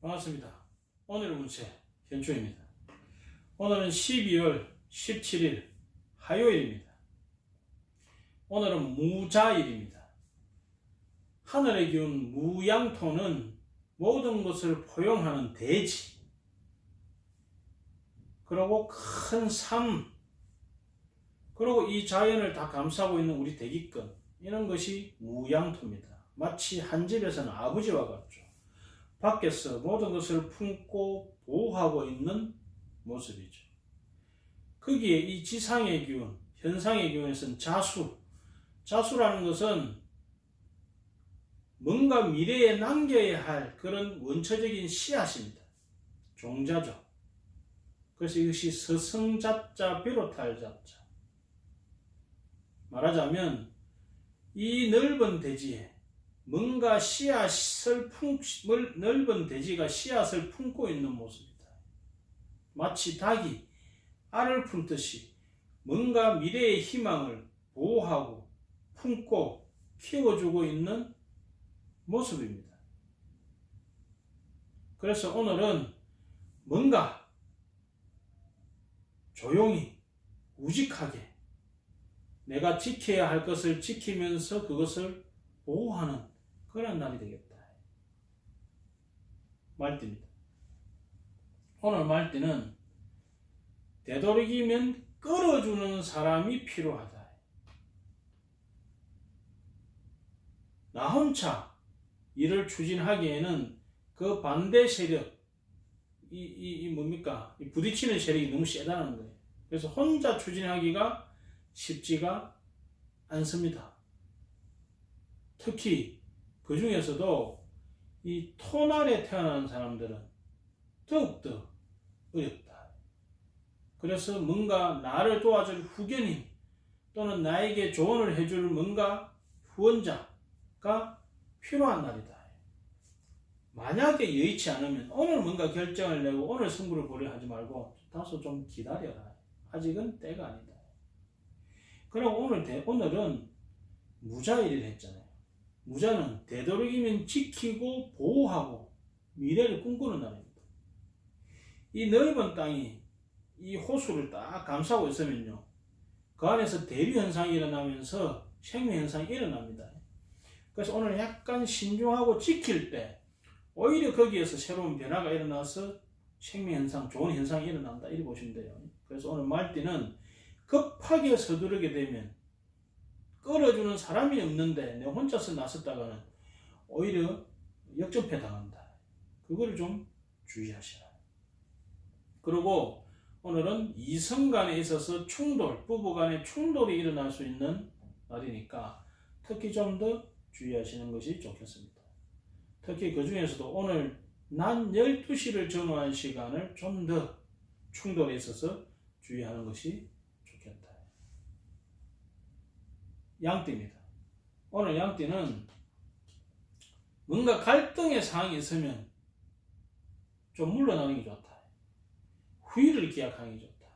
반갑습니다. 오늘 운세 현초입니다. 오늘은 12월 17일 화요일입니다. 오늘은 무자일입니다. 하늘의 기운 무양토는 모든 것을 포용하는 대지, 그리고 큰 삶, 그리고 이 자연을 다 감싸고 있는 우리 대기권, 이런 것이 무양토입니다. 마치 한 집에서는 아버지와 같죠. 밖에서 모든 것을 품고 보호하고 있는 모습이죠. 거기에 이 지상의 기운, 현상의 기운에서는 자수, 자수라는 것은 뭔가 미래에 남겨야 할 그런 원초적인 씨앗입니다. 종자죠. 그래서 이것이 서성자자 비롯할 자자. 말하자면 이 넓은 대지에 뭔가 씨앗을 품, 넓은 대지가 씨앗을 품고 있는 모습이다. 마치 닭이 알을 품듯이 뭔가 미래의 희망을 보호하고 품고 키워주고 있는 모습입니다. 그래서 오늘은 뭔가 조용히 우직하게 내가 지켜야 할 것을 지키면서 그것을 보호하는 그런 날이 되겠다. 말띠입니다. 오늘 말띠는 되도록이면 끌어주는 사람이 필요하다. 나 혼자 일을 추진하기에는 그 반대 세력, 이, 이, 이 뭡니까? 이 부딪히는 세력이 너무 세다는 거예요. 그래서 혼자 추진하기가 쉽지가 않습니다. 특히 그 중에서도 이 토날에 태어난 사람들은 더욱더 어렵다. 그래서 뭔가 나를 도와줄 후견인 또는 나에게 조언을 해줄 뭔가 후원자가 필요한 날이다. 만약에 여의치 않으면 오늘 뭔가 결정을 내고 오늘 승부를 보려 하지 말고 다소 좀 기다려라. 아직은 때가 아니다. 그럼 오늘 대, 오늘은 무자일을 했잖아요. 무자는 되도록이면 지키고 보호하고 미래를 꿈꾸는 날입니다. 이 넓은 땅이 이 호수를 딱 감싸고 있으면요. 그 안에서 대류 현상이 일어나면서 생명 현상이 일어납니다. 그래서 오늘 약간 신중하고 지킬 때 오히려 거기에서 새로운 변화가 일어나서 생명 현상, 좋은 현상이 일어난다. 이렇게 보시면 돼요. 그래서 오늘 말띠는 급하게 서두르게 되면 끌어주는 사람이 없는데 내 혼자서 나섰다가는 오히려 역전패 당한다. 그거를 좀 주의하시라. 그리고 오늘은 이성 간에 있어서 충돌, 부부 간의 충돌이 일어날 수 있는 날이니까 특히 좀 더 주의하시는 것이 좋겠습니다. 특히 그 중에서도 오늘 낮 12시를 전후한 시간을 좀 더 충돌에 있어서 주의하는 것이 좋겠다. 양띠입니다. 오늘 양띠는 뭔가 갈등의 상황이 있으면 좀 물러나는 게 좋다. 후위를 기약하는 게 좋다.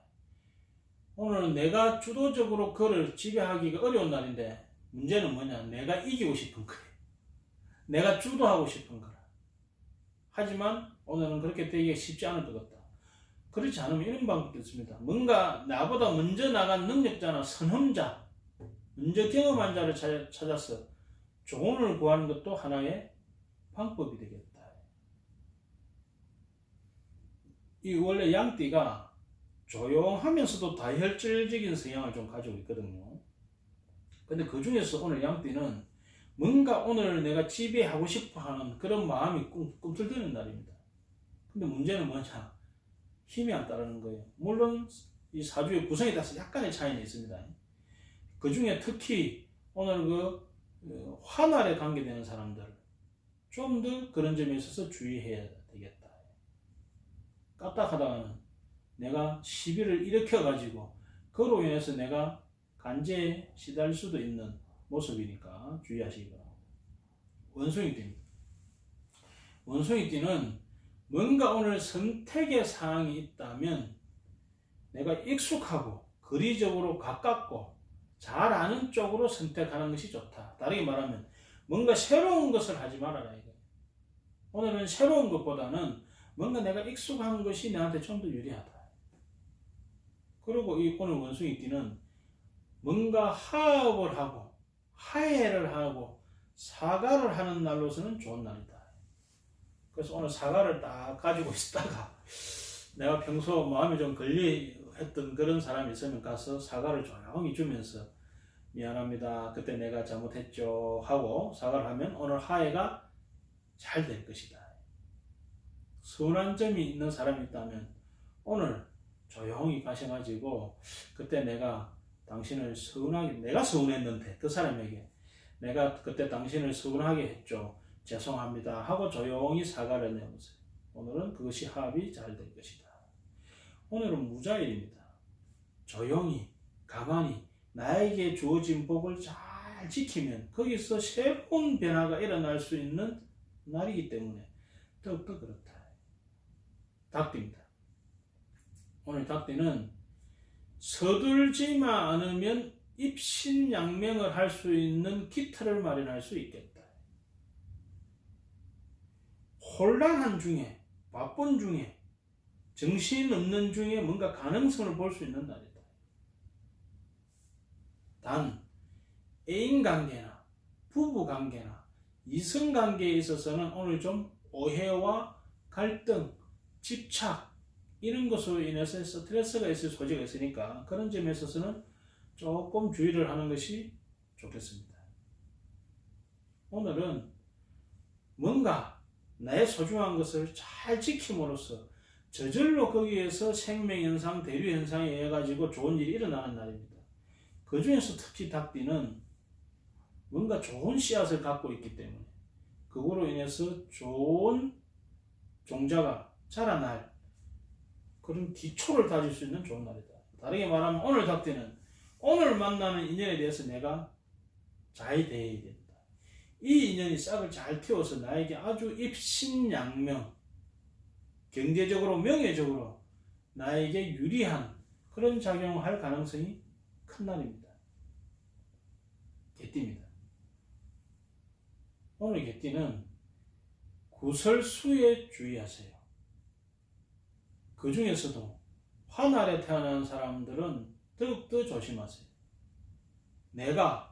오늘은 내가 주도적으로 그를 지배하기가 어려운 날인데 문제는 뭐냐? 내가 이기고 싶은 거예요. 내가 주도하고 싶은 거라. 하지만 오늘은 그렇게 되기가 쉽지 않을 것 같다. 그렇지 않으면 이런 방법도 있습니다. 뭔가 나보다 먼저 나간 능력자나 선험자, 먼저 경험한 자를 찾아서 조언을 구하는 것도 하나의 방법이 되겠다. 이 원래 양띠가 조용하면서도 다혈질적인 성향을 좀 가지고 있거든요. 근데 그 중에서 오늘 양띠는 뭔가 오늘 내가 지배하고 싶어 하는 그런 마음이 꿈, 꿈틀대는 날입니다. 근데 문제는 뭐냐? 힘이 안 따르는 거예요. 물론 이 사주의 구성에 따라서 약간의 차이는 있습니다. 그 중에 특히 오늘 그 어, 화날에 관계되는 사람들 좀 더 그런 점에 있어서 주의해야 되겠다. 까딱하다가는 내가 시비를 일으켜가지고 그로 인해서 내가 간제에 시달릴 수도 있는 모습이니까 주의하시기 바랍니다. 원숭이 띠입니다. 원숭이 띠는 뭔가 오늘 선택의 사항이 있다면 내가 익숙하고 거리적으로 가깝고 잘 아는 쪽으로 선택하는 것이 좋다. 다르게 말하면 뭔가 새로운 것을 하지 말아라 이거. 오늘은 새로운 것보다는 뭔가 내가 익숙한 것이 나한테 좀 더 유리하다. 그리고 이 오늘 원숭이 띠는 뭔가 하업을 하고 하해를 하고 사과를 하는 날로서는 좋은 날이다. 그래서 오늘 사과를 딱 가지고 있다가 내가 평소 마음이 좀 걸려했던 그런 사람이 있으면 가서 사과를 조용히 주면서 미안합니다. 그때 내가 잘못했죠. 하고 사과를 하면 오늘 하해가 잘 될 것이다. 서운한 점이 있는 사람이 있다면 오늘 조용히 가셔가지고 그때 내가 당신을 서운하게 내가 서운했는데 그 사람에게 내가 그때 당신을 서운하게 했죠. 죄송합니다. 하고 조용히 사과를 내보세요. 오늘은 그것이 합이 잘 될 것이다. 오늘은 무자일입니다. 조용히 가만히 나에게 주어진 복을 잘 지키면 거기서 새로운 변화가 일어날 수 있는 날이기 때문에 더욱더 그렇다. 닭띠입니다. 오늘 닭띠는 서둘지만 않으면 입신양명을 할 수 있는 기틀을 마련할 수 있겠다. 혼란한 중에, 바쁜 중에, 정신 없는 중에 뭔가 가능성을 볼 수 있는 날이다. 단, 애인 관계나 부부 관계나 이성 관계에 있어서는 오늘 좀 오해와 갈등, 집착, 이런 것으로 인해서 스트레스가 있을 소지가 있으니까 그런 점에 있어서는 조금 주의를 하는 것이 좋겠습니다. 오늘은 뭔가 나의 소중한 것을 잘 지킴으로써 저절로 거기에서 생명현상, 대류현상에 의해 가지고 좋은 일이 일어나는 날입니다. 그 중에서 특히 닭띠는 뭔가 좋은 씨앗을 갖고 있기 때문에 그거로 인해서 좋은 종자가 자라날 그런 기초를 다질 수 있는 좋은 날이다. 다르게 말하면 오늘 닭띠는 오늘 만나는 인연에 대해서 내가 잘 대해야 된다. 이 인연이 싹을 잘 틔워서 나에게 아주 입신양명, 경제적으로, 명예적으로 나에게 유리한 그런 작용을 할 가능성이 큰 날입니다. 개띠입니다. 오늘 개띠는 구설수에 주의하세요. 그 중에서도 화날에 태어난 사람들은 더욱더 조심하세요. 내가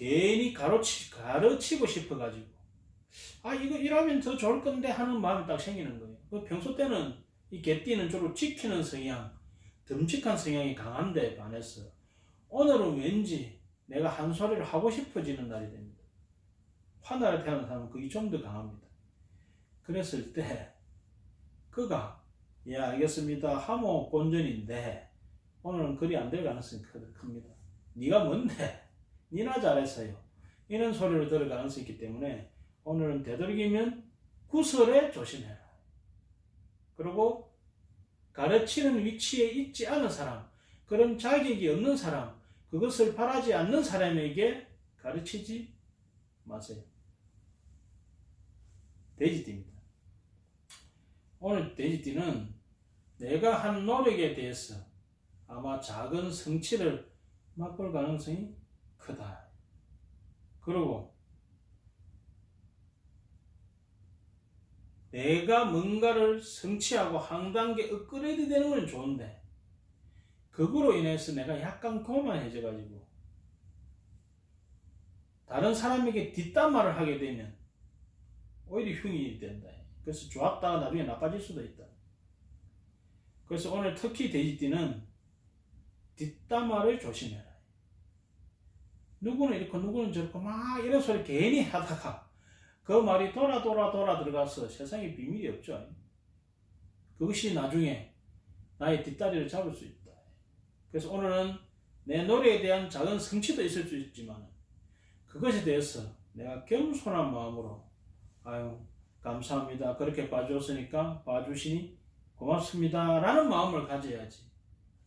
괜히 가르치, 가르치고 싶어가지고, 아, 이거 이러면 더 좋을 건데 하는 마음이 딱 생기는 거예요. 그 평소 때는 이 개띠는 주로 지키는 성향, 듬직한 성향이 강한데 반해서, 오늘은 왠지 내가 한 소리를 하고 싶어지는 날이 됩니다. 화날에 태어난 사람은 그게 좀 더 강합니다. 그랬을 때, 그가, 예, 알겠습니다. 하모 본전인데, 오늘은 그리 안될 가능성이 큽니다. 네가 뭔데? 니나 잘했어요. 이런 소리를 들을 가능성이 있기 때문에 오늘은 되도록이면 구설에 조심해라. 그리고 가르치는 위치에 있지 않은 사람, 그런 자격이 없는 사람, 그것을 바라지 않는 사람에게 가르치지 마세요. 돼지띠입니다. 오늘 돼지띠는 내가 한 노력에 대해서 아마 작은 성취를 맛볼 가능성이 크다. 그리고 내가 뭔가를 성취하고 한 단계 업그레이드 되는 건 좋은데 그거로 인해서 내가 약간 교만해져 가지고 다른 사람에게 뒷담화를 하게 되면 오히려 흉이 된다. 그래서 좋았다가 나중에 나빠질 수도 있다. 그래서 오늘 특히 돼지띠는 뒷담화를 조심해라. 누구는 이렇게 누구는 저렇게 막 이런 소리 괜히 하다가 그 말이 돌아 돌아 돌아 들어가서 세상에 비밀이 없죠. 그것이 나중에 나의 뒷다리를 잡을 수 있다. 그래서 오늘은 내 노래에 대한 작은 성취도 있을 수 있지만 그것에 대해서 내가 겸손한 마음으로 아유 감사합니다. 그렇게 봐주었으니까 봐주시니 고맙습니다. 라는 마음을 가져야지.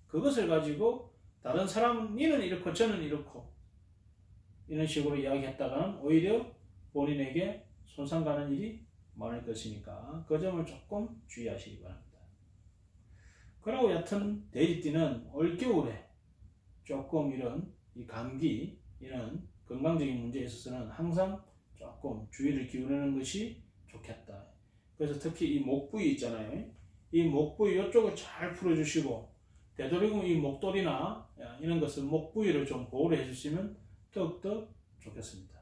그것을 가지고 다른 사람 니는 이렇고 저는 이렇고 이런 식으로 이야기했다가는 오히려 본인에게 손상 가는 일이 많을 것이니까 그 점을 조금 주의하시기 바랍니다. 그러고 얕은 돼지띠는 올겨울에 조금 이런 이 감기 이런 건강적인 문제에 있어서는 항상 조금 주의를 기울이는 것이 좋겠다. 그래서 특히 이 목 부위 있잖아요. 이 목 부위 이쪽을 잘 풀어주시고 되도록이면 이 목도리나 이런 것을 목 부위를 좀 보호를 해주시면 더욱더 좋겠습니다.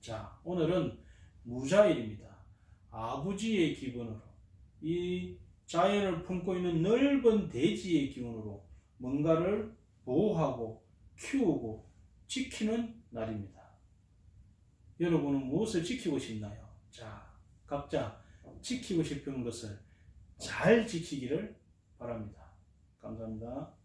자, 오늘은 무자일입니다. 아버지의 기분으로 이 자연을 품고 있는 넓은 대지의 기운으로 뭔가를 보호하고 키우고 지키는 날입니다. 여러분은 무엇을 지키고 싶나요? 자, 각자 지키고 싶은 것을 잘 지키기를 바랍니다. 감사합니다.